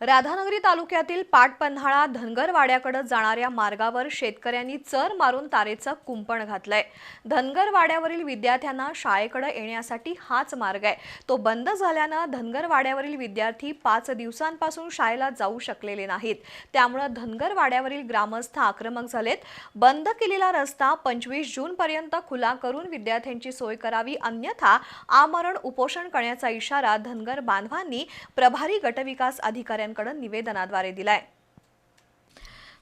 राधानगरी तालुक्यातील पाटपन्हाळा धनगरवाड्याकडे जाणाऱ्या मार्गावर शेतकऱ्यांनी चर मारून तारेचं कुंपण घातलंय. धनगरवाड्यावरील विद्यार्थ्यांना शाळेकडे येण्यासाठी हाच मार्ग आहे. तो बंद झाल्यानं धनगरवाड्यावरील विद्यार्थी पाच दिवसांपासून शाळेला जाऊ शकलेले नाहीत. त्यामुळं धनगरवाड्यावरील ग्रामस्थ आक्रमक झालेत. बंद केलेला रस्ता पंचवीस जूनपर्यंत खुला करून विद्यार्थ्यांची सोय करावी अन्यथा आमरण उपोषण करण्याचा इशारा धनगर बांधवांनी प्रभारी गटविकास अधिकाऱ्यांकडे निवेदनाद्वारे दिलाय.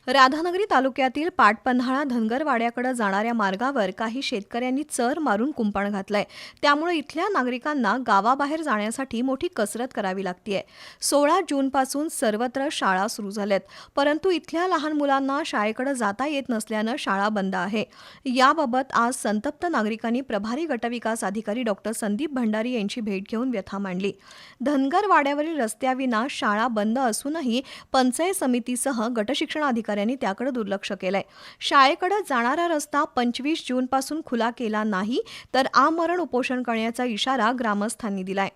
राधानगरी तालुक्यातील पाटपन्हाळा धनगरवाड्याकडे जाणाऱ्या मार्गावर काही शेतकऱ्यांनी चर मारून कुंपण घातलंय. त्यामुळे इथल्या नागरिकांना गावाबाहेर जाण्यासाठी मोठी कसरत करावी लागतीय. सोळा जूनपासून सर्वत्र शाळा सुरू झाल्यात. परंतु इथल्या लहान मुलांना शाळेकडे जाता येत नसल्यानं शाळा बंद आहे. याबाबत आज संतप्त नागरिकांनी प्रभारी गटविकास अधिकारी डॉक्टर संदीप भंडारी यांची भेट घेऊन व्यथा मांडली. धनगरवाड्यावरील रस्त्याविना शाळा बंद असूनही पंचायत समितीसह गटशिक्षण अधिकाऱ्यांनी त्याकडे दुर्लक्ष केलंय. शाळेकडे जाणारा रस्ता पंचवीस जूनपासून खुला केला नाही तर आमरण उपोषण करण्याचा इशारा ग्रामस्थांनी दिलाय.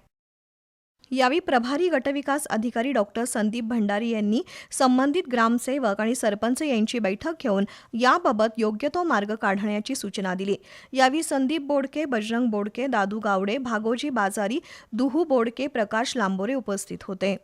यावेळी प्रभारी गटविकास अधिकारी डॉक्टर संदीप भंडारी यांनी संबंधित ग्रामसेवक आणि सरपंच यांची बैठक घेऊन याबाबत योग्य तो मार्ग काढण्याची सूचना दिली. यावेळी संदीप बोडके बजरंग बोडके दादू गावडे भागोजी बाजारी दुहू बोडके प्रकाश लांबोरे उपस्थित होते.